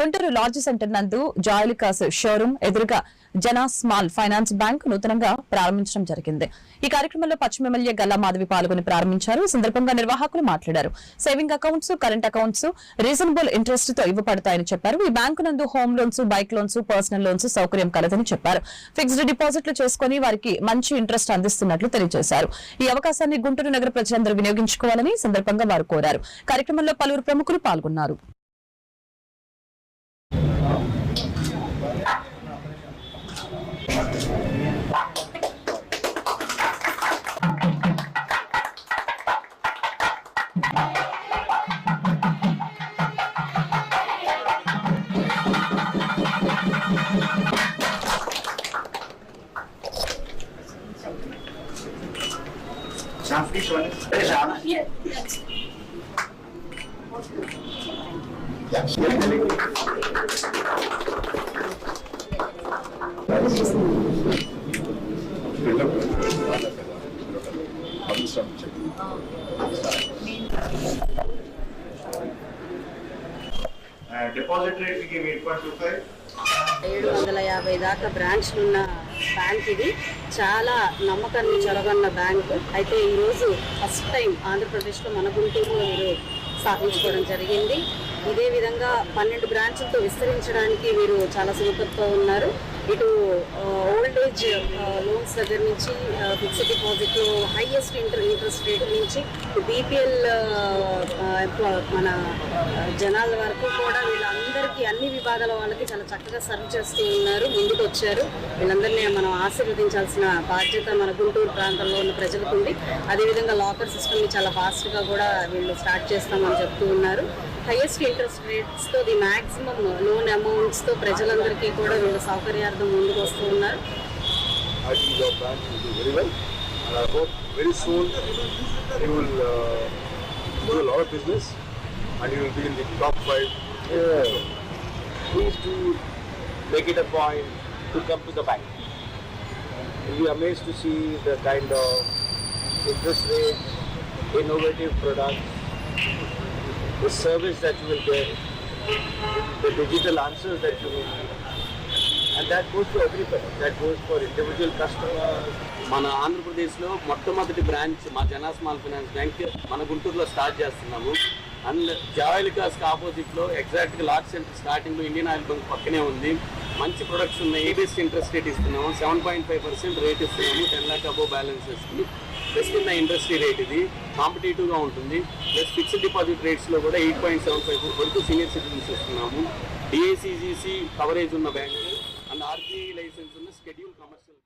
Guntur LADS centre నందు Joyalukkas showroom ఎదురుగా జనా స్మాల్ ఫైనాన్స్ బ్యాంక్ నూతనంగా ప్రారంభించడం జరిగింది. ఈ కార్యక్రమంలో పశ్చిమ ఎమ్మెల్యే గల్లా మాధవి పాల్గొని ప్రారంభించారు. సందర్భంగా నిర్వాహకులు మాట్లాడారు. Saving accounts current accounts reasonable ఇంట్రెస్ట్తో ఇవ్వబడతాయని చెప్పారు. ఈ బ్యాంకు నందు home loans bike loans personal loans సౌకర్యం కలదని చెప్పారు. ఫిక్స్డ్ డిపాజిట్లు చేసుకుని వారికి మంచి ఇంట్రెస్ట్ అందిస్తున్నట్లు తెలియజేశారు. ఈ అవకాశాన్ని గుంటూరు నగర ప్రజలందరూ వినియోగించుకోవాలని సందర్భంగా వారు కోరారు. కార్యక్రమంలో పలువురు ప్రముఖులు పాల్గొన్నారు. Darf ich schon? Bitte schauen. Ja, hier. Deposit we give eight point ఏడు వందల యాభై దాకా బ్రాంచ్లు ఉన్న బ్యాంక్ ఇది. చాలా నమ్మకాన్ని చొరగన్న బ్యాంక్ అయితే ఈరోజు ఫస్ట్ టైం ఆంధ్రప్రదేశ్లో మన గుంటూరులో మీరు స్థాపించుకోవడం జరిగింది. ఇదే విధంగా పన్నెండు బ్రాంచ్లతో విస్తరించడానికి వీరు చాలా సుముఖతతో ఉన్నారు. ఇటు ఓల్డ్ ఏజ్ లోన్స్ దగ్గర నుంచి fixed deposit highest inter interest rate నుంచి బీపీఎల్ మన జనాల వరకు కూడా వీళ్ళందరికీ అన్ని విభాగాల వాళ్ళకి చాలా చక్కగా సర్వ్ చేస్తూ ఉన్నారు ముందుకు వచ్చారు వీళ్ళందరినీ మనం ఆశీర్వదించాల్సిన బాధ్యత మన గుంటూరు ప్రాంతంలో ఉన్న ప్రజలకు ఉంది. అదేవిధంగా లాకర్ సిస్టమ్ని చాలా ఫాస్ట్గా కూడా వీళ్ళు స్టార్ట్ చేస్తామని చెప్తూ ఉన్నారు. హైయెస్ట్ ఇంట్రెస్ట్ రేట్స్తో ది మ్యాక్సిమం లోన్ అమౌంట్స్తో ప్రజలందరికీ కూడా వీళ్ళు సౌకర్యార్థం ముందుకు వస్తూ ఉన్నారు. I think your branch will do very well. And I hope very soon you will uh, do a lot of business and you will be in the top five. Please do make it a point to come to the bank. You'll be amazed to see the kind of interest rates, innovative products, the service that you will get, the digital answers that you will get. And that goes to everybody. That goes for individual customers, మన ఆంధ్రప్రదేశ్లో మొట్టమొదటి branch మా జనా small finance bank మన గుంటూరులో start చేస్తున్నాము and జాయిలికాస్కి ఆపోజిట్లో ఎగ్జాక్ట్గా లార్జ్ సెంటర్ స్టార్టింగ్లో ఇండియన్ ఆయిల్ బంక్ పక్కనే ఉంది. మంచి ప్రొడక్ట్స్ ఉన్నాయి. ఏబిఎస్ ఇంట్రెస్ట్ రేట్ ఇస్తున్నాము. Seven point five percent rate ఇస్తున్నాము. టెన్ ల్యాక్ అబో బ్యాలెన్స్ బ్యాలెన్సెస్కి ప్లస్ కింద ఇండస్ట్రీ రేట్ ఇది. కాంపిటేటివ్గా ఉంటుంది. ప్లస్ ఫిక్స్డ్ డిపాజిట్ రేట్స్లో కూడా ఎయిట్ పాయింట్ సెవెన్ ఫైవ్ వరకు సీనియర్ సిటిజన్స్ ఇస్తున్నాము డిఏసీజీసీ కవరేజ్ ఉన్న బ్యాంక్ అండ్ ఆర్బీఐ లైసెన్స్ ఉన్న షెడ్యూల్ కమర్షియల్